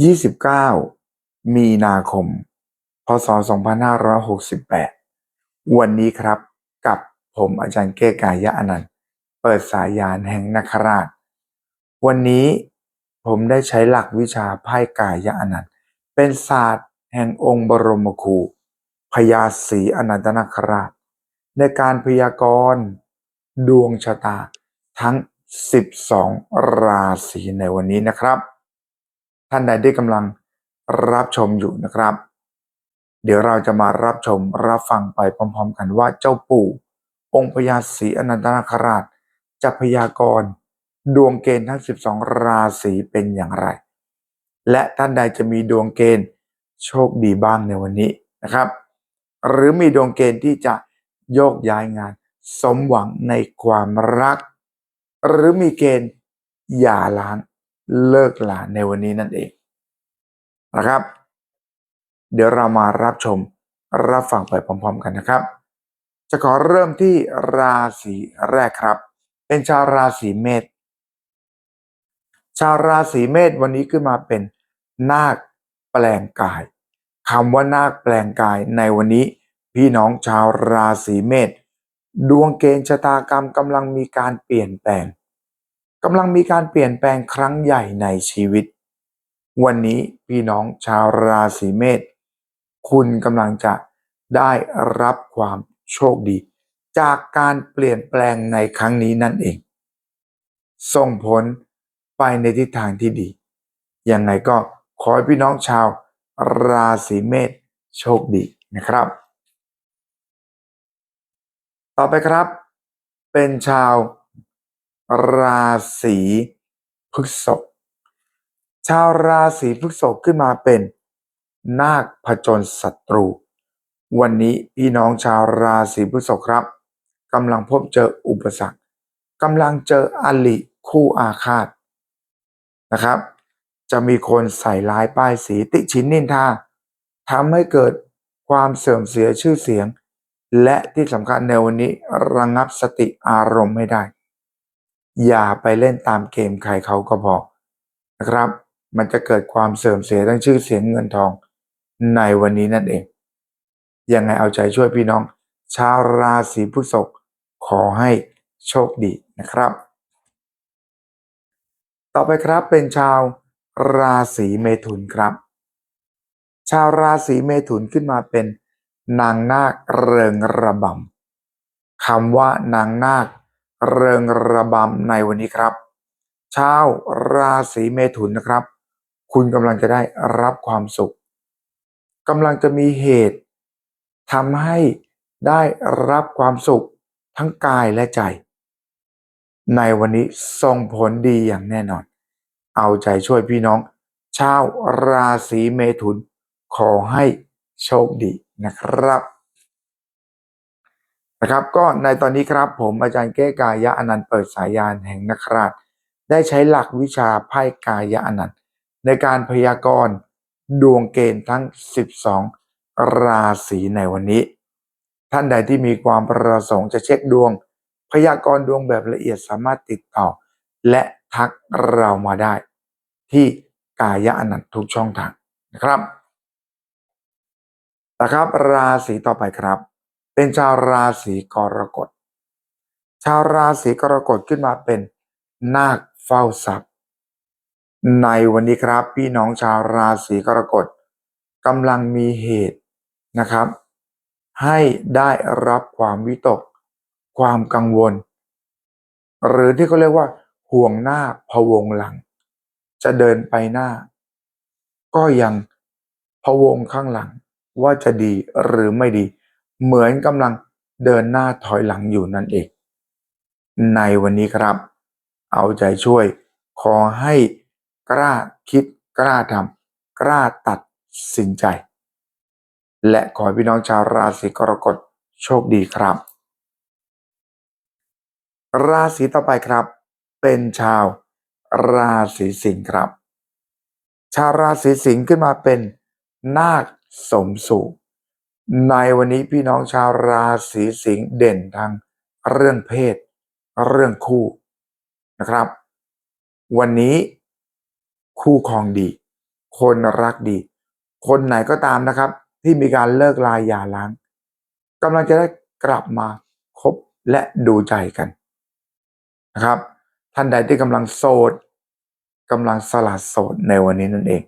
29มีนาคม พศ 2568 วันนี้ครับกับผมอาจารย์เก้กายะอนันต์ เปิดสายยานแห่งนาคราช วันนี้ผมได้ใช้หลักวิชาไพ่กายะอนันต์ เป็นศาสตร์แห่งองค์บรมครูพญาศรีอนันตนาคราช ในการพยากรณ์ดวงชะตาทั้ง 12 ราศีในวันนี้นะครับ ท่านใดที่กำลังรับชมอยู่นะครับ เดี๋ยวเราจะมารับชมรับฟังไปพร้อม ๆ กันว่าเจ้าปู่ องค์พญาศรีอนันตนาคราชจะพยากรณ์ดวงเกณฑ์ทั้ง 12 ราศีเป็นอย่างไร และท่านใดจะมีดวงเกณฑ์โชคดีบ้างในวันนี้นะครับ หรือมีดวงเกณฑ์ที่จะโยกย้ายงาน สมหวังในความรัก หรือมีเกณฑ์หย่าร้าง เลิกลาในวันนี้นั่นเองนะครับ เดี๋ยวเรามารับชมรับฟังไปพร้อม ๆ กันนะครับ จะขอเริ่มที่ราศีแรกครับ เป็นชาวราศีเมษชาวราศีเมษวันนี้ขึ้นมาเป็นนาคแปลงกายคำว่านาคแปลงกายในวันนี้ พี่น้องชาวราศีเมษดวงเกณฑ์ชะตากรรมกำลังมีการเปลี่ยนแปลง กำลังมีการเปลี่ยนแปลงครั้งใหญ่ในชีวิต วันนี้พี่น้องชาวราศีเมษคุณกำลังจะได้รับความโชคดี จากการเปลี่ยนแปลงในครั้งนี้นั่นเอง ส่งผลไปในทิศทางที่ดี ยังไงก็ขอให้พี่น้องชาวราศีเมษโชคดีนะครับ ต่อไปครับ เป็นชาว ราศีพฤษภชาวราศีพฤษภขึ้นมาเป็นนาคผจญศัตรู วันนี้พี่น้องชาวราศีพฤษภครับกำลังพบเจออุปสรรคกำลังเจออลิคู่อาฆาตนะครับ จะมีคนใส่ร้ายป้ายสีติชินนินทาทำให้เกิดความเสื่อมเสียชื่อเสียง และที่สำคัญในวันนี้ระงับสติอารมณ์ไม่ได้ อย่าไปเล่นตามเกมใครเขาก็พอนะครับ มันจะเกิดความเสื่อมเสียทั้งชื่อเสียงเงินทองในวันนี้นั่นเอง ยังไงเอาใจช่วยพี่น้อง ชาวราศีพฤษภขอให้โชคดีนะครับ ต่อไปครับเป็นชาวราศีเมถุนครับ ชาวราศีเมถุนขึ้นมาเป็นนางนาคเริงระบำคำว่านางนาค เริงระบำในวันนี้ครับชาวราศีเมถุนนะครับ คุณกำลังจะได้รับความสุขกำลังจะมีเหตุทำให้ได้รับความสุขทั้งกายและใจ ในวันนี้ส่งผลดีอย่างแน่นอน เอาใจช่วยพี่น้อง ชาวราศีเมถุนขอให้โชคดีนะครับ นะครับก็ในตอนนี้ครับผมอาจารย์เก้กายะอนันต์เปิดสายยานแห่งนักราช ได้ใช้หลักวิชาไพ่กายะอนันต์ ในการพยากรณ์ดวงเกณฑ์ทั้ง 12 ราศีในวันนี้ ท่านใดที่มีความประสงค์จะเช็คดวง พยากรณ์ดวงแบบละเอียดสามารถติดต่อ และทักเรามาได้ ที่กายะอนันต์ทุกช่องทางนะครับนะครับราศีต่อไปครับ เป็นชาวราศีกรกฎ ชาวราศีกรกฎขึ้นมาเป็นนาคเฝ้าทรัพย์ ในวันนี้ครับพี่น้องชาวราศีกรกฎกำลังมีเหตุนะครับ ให้ได้รับความวิตก ความกังวล หรือที่เขาเรียกว่า ห่วงหน้าพะวงหลัง จะเดินไปหน้า ก็ยังพะวงข้างหลังว่าจะดีหรือไม่ดี เหมือนกำลังเดินหน้าถอยหลังอยู่นั่นเอง ในวันนี้ครับ เอาใจช่วย ขอให้กล้าคิดกล้าทำกล้าตัดสินใจ และขอพี่น้องชาวราศีกรกฎโชคดีครับ ราศีต่อไปครับ เป็นชาวราศีสิงห์ครับ ชาวราศีสิงห์ขึ้นมาเป็นนาคสมสู่ ในวันนี้พี่น้องชาวราศีสิงห์เด่นทางเรื่องเพศ เรื่องคู่นะครับ วันนี้คู่ครองดี คนรักดี คนไหนก็ตามนะครับ ที่มีการเลิกลาหย่าร้างกำลังจะได้กลับมาคบและดูใจกันนะครับ ท่านใดที่กำลังโสดกำลังสละโสดในวันนี้นั่นเอง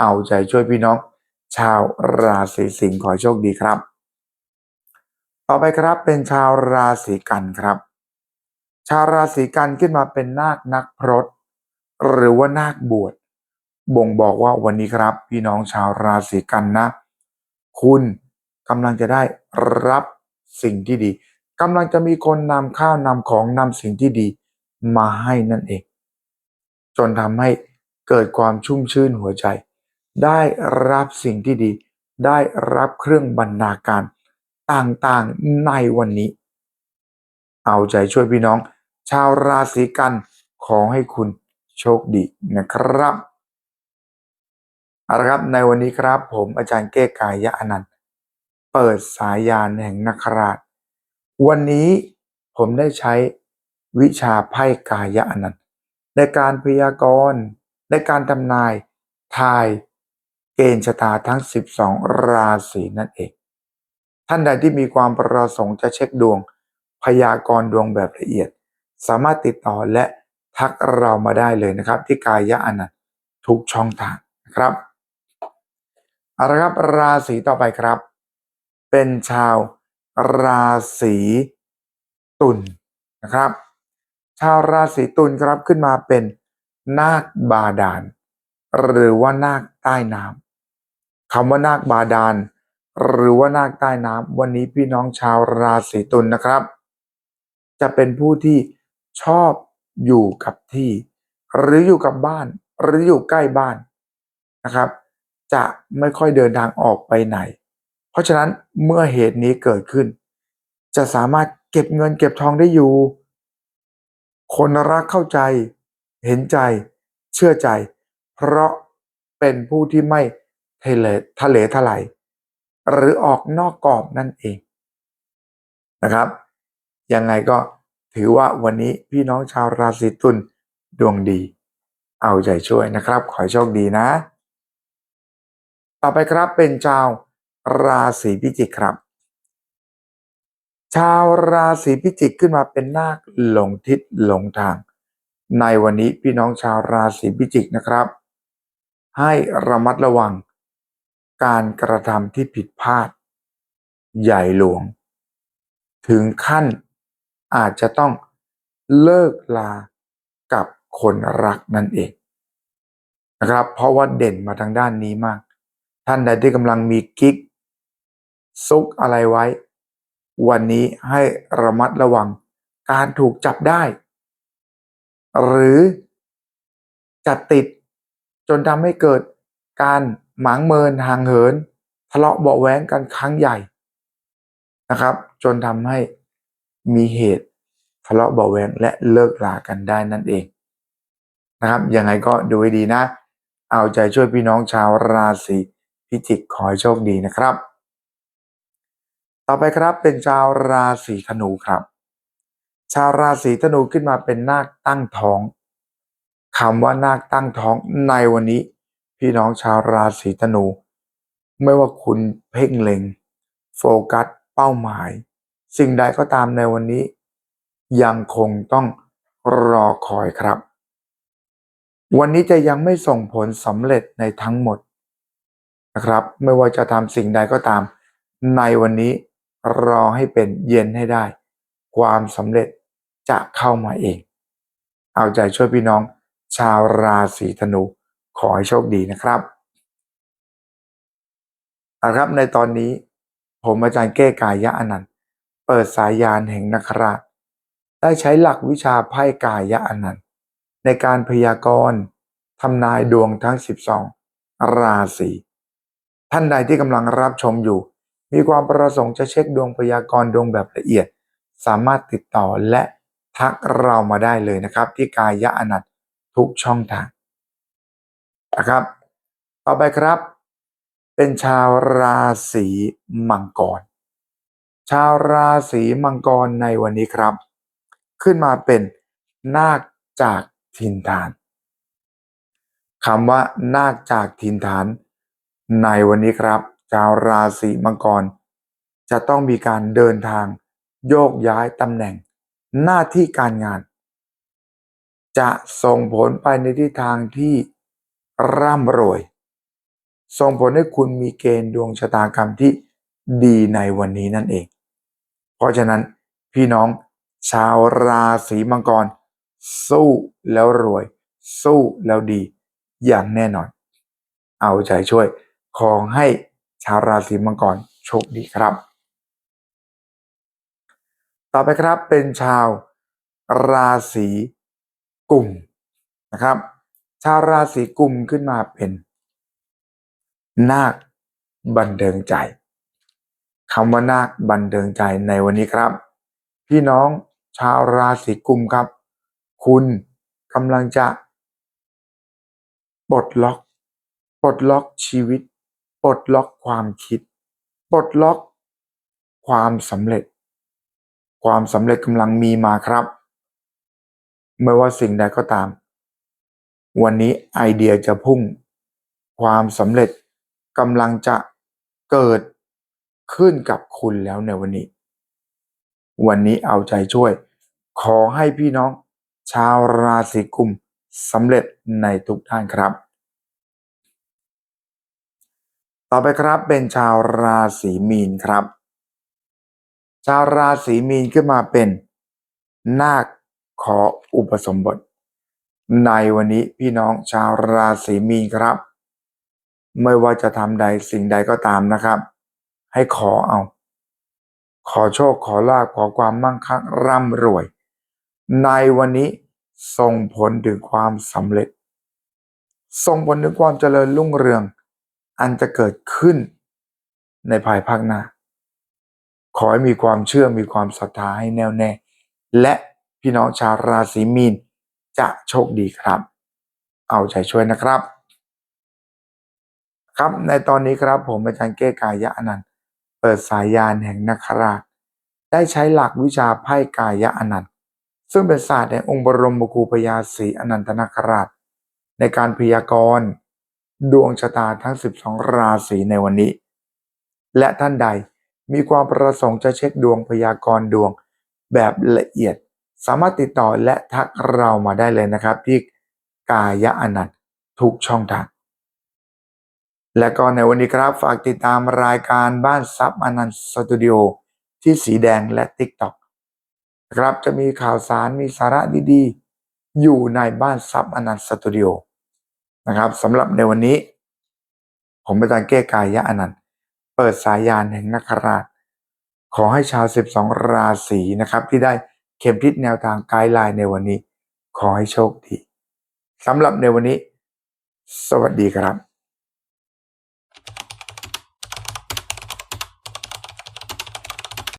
เอาใจช่วยพี่น้อง ชาวราศีสิงห์ขอโชคดีครับ ต่อไปครับเป็นชาวราศีกันครับ ชาวราศีกันขึ้นมาเป็นนาคนักพรตหรือว่านาคบวชบ่งบอกว่าวันนี้ครับ พี่น้องชาวราศีกันนะ คุณกำลังจะได้รับสิ่งที่ดีกำลังจะมีคนนำข้าวนำของนำสิ่งที่ดีมาให้นั่นเอง จนทำให้เกิดความชุ่มชื่นหัวใจ ได้รับสิ่งที่ดี ได้รับเครื่องบรรณาการต่างๆในวันนี้ เอาใจช่วยพี่น้อง ชาวราศีกันขอให้คุณโชคดีนะครับเอาละครับในวันนี้ครับผมอาจารย์เก้กายะอนันต์ เปิดสายยานแห่งนักราช วันนี้ผมได้ใช้วิชาไพ่กายะอนันต์ในการพยากรณ์ในการทำนายทาย เกณฑ์ชะตาทั้ง 12 ราศีนั่นเอง ท่านใดที่มีความประสงค์จะเช็คดวง พยากรณ์ดวงแบบละเอียด สามารถติดต่อและทักเรามาได้เลยนะครับ ที่กายะอนันต์ทุกช่องทางนะครับเอาละครับราศีต่อไปครับ เป็นชาวราศีตุลนะครับ ชาวราศีตุลครับขึ้นมาเป็นนาคบาดาลหรือว่านาคใต้น้ำ คำว่านาคบาดาล หรือว่านาคใต้น้ำวันนี้พี่น้องชาวราศีตุลนะครับ จะเป็นผู้ที่ชอบอยู่กับที่ หรืออยู่กับบ้าน หรืออยู่ใกล้บ้านนะครับ จะไม่ค่อยเดินทางออกไปไหน เพราะฉะนั้นเมื่อเหตุนี้เกิดขึ้น จะสามารถเก็บเงินเก็บทองได้อยู่ คนรักเข้าใจ เห็นใจ เชื่อใจ เพราะเป็นผู้ที่ไม่ เทเลทะเลทลายหรือออกนอกกรอบนั่นเองนะครับ ยังไงก็ถือว่าวันนี้พี่น้องชาวราศีตุลดวงดี เอาใจช่วยนะครับ ขอโชคดีนะ ต่อไปครับเป็นชาวราศีพิจิกครับ ชาวราศีพิจิกขึ้นมาเป็นนาคหลงทิศหลงทาง ในวันนี้พี่น้องชาวราศีพิจิกนะครับ ให้ระมัดระวัง การกระทำที่ผิดพลาด ใหญ่หลวง ถึงขั้นอาจจะต้องเลิกลากับคนรักนั่นเองนะครับ เพราะว่าเด่นมาทางด้านนี้มาก ท่านใดที่กำลังมีกิ๊กซุกอะไรไว้ วันนี้ให้ระมัดระวังการถูกจับได้ หรือจัดติดจนทำให้เกิดการ หมางเมินห่างเหิน ทะเลาะเบาแว้งกันครั้งใหญ่นะครับ จนทำให้มีเหตุทะเลาะเบาแว้งและเลิกลากันได้นั่นเองนะครับยังไงก็ดูให้ดีนะ เอาใจช่วยพี่น้องชาวราศีพิจิกขอให้โชคดีนะครับ ต่อไปครับเป็นชาวราศีธนูครับ ชาวราศีธนูขึ้นมาเป็นนาคตั้งท้องคำว่านาคตั้งท้องในวันนี้ พี่น้องชาวราศีธนู ไม่ว่าคุณเพ่งเล็ง โฟกัส เป้าหมาย สิ่งใดก็ตามในวันนี้ ยังคงต้องรอคอยครับ วันนี้จะยังไม่ส่งผลสำเร็จในทั้งหมดนะครับ ไม่ว่าจะทำสิ่งใดก็ตาม ในวันนี้รอให้เป็นเย็นให้ได้ ความสำเร็จจะเข้ามาเอง เอาใจช่วยพี่น้องชาวราศีธนู ขอให้โชคดีนะครับเอาครับ ในตอนนี้ผมอาจารย์เก้กายะอนันต์ เปิดสายยานแห่งนักราชได้ใช้หลักวิชาไพ่กายะอนันต์ ในการพยากรณ์ทำนายดวงทั้ง 12 ราศีท่านใดที่กำลังรับชมอยู่ มีความประสงค์จะเช็คดวงพยากรณ์ดวงแบบละเอียด สามารถติดต่อและทักเรามาได้เลยนะครับ ที่กายะอนันต์ทุกช่องทาง นะครับ ต่อไปครับ เป็นชาวราศีมังกร ชาวราศีมังกรในวันนี้ครับ ขึ้นมาเป็นนาคจากทินทานคำว่านาคจากถิ่นฐาน ในวันนี้ครับ ชาวราศีมังกร จะต้องมีการเดินทางโยกย้ายตำแหน่ง หน้าที่การงาน จะส่งผลไปในทิศทางที่ ร่ำรวย ส่งผลให้คุณมีเกณฑ์ดวงชะตากรรมที่ดีในวันนี้นั่นเอง เพราะฉะนั้นพี่น้องชาวราศีมังกร สู้แล้วรวย สู้แล้วดี อย่างแน่นอน เอาใจช่วย ขอให้ชาวราศีมังกรโชคดีครับ ต่อไปครับเป็นชาวราศีกุมนะครับ ชาวราศีกุมขึ้นมาเป็น นาคบันเทิงใจคำว่านาคบันเทิงใจในวันนี้ครับ พี่น้องชาวราศีกุมครับ คุณกำลังจะปลดล็อกปลดล็อกชีวิตปลดล็อกความคิดปลดล็อกความสำเร็จ ความสำเร็จกำลังมีมาครับไม่ว่าสิ่งใดก็ตาม วันนี้ไอเดียจะพุ่ง ความสำเร็จกำลังจะเกิดขึ้นกับคุณแล้วในวันนี้ วันนี้เอาใจช่วย ขอให้พี่น้อง ชาวราศีกุมสำเร็จในทุกด้านครับ ต่อไปครับเป็นชาวราศีมีนครับ ชาวราศีมีนขึ้นมาเป็น นาคขออุปสมบท ในวันนี้พี่น้องชาวราศีมีนครับ ไม่ว่าจะทำใดสิ่งใดก็ตามนะครับ ให้ขอเอา ขอโชคขอลาภขอความมั่งคั่งร่ำรวย ในวันนี้ส่งผลถึงความสำเร็จ ส่งผลถึงความเจริญรุ่งเรือง อันจะเกิดขึ้นในภายภาคหน้า ขอให้มีความเชื่อมีความศรัทธาให้แน่วแน่ และพี่น้องชาวราศีมีน จะโชคดีครับ เอาใจช่วยนะครับ ครับในตอนนี้ครับผมอาจารย์เก้กายะอนันต์ เปิดสายยานแห่งนักราช ได้ใช้หลักวิชาไพ่กายะอนันต์ ซึ่งเป็นศาสตร์แห่งองค์บรมครูพญาศรีอนันตนาคราช ในการพยากรณ์ดวงชะตาทั้ง 12 ราศีในวันนี้ และท่านใดมีความประสงค์จะเช็คดวงพยากรณ์ดวงแบบละเอียด สามารถติดต่อและทักเรามาได้เลยนะครับ ที่กายะอนันต์ทุกช่องทาง และก็ในวันนี้ครับ ฝากติดตามรายการบ้านซับอนันต์สตูดิโอที่สีแดงและ TikTok นะครับจะมีข่าวสารมีสาระดีๆ อยู่ในบ้านซับอนันต์สตูดิโอนะครับสำหรับในวันนี้ ผมอาจารย์เก้กายะอนันต์ เปิดสายยานแห่งนักราช ขอให้ชาว 12 ราศีนะครับที่ได้ เข็มทิศแนวทางไกด์ไลน์ในวันนี้ ขอให้โชคดีสำหรับในวันนี้ สวัสดีครับ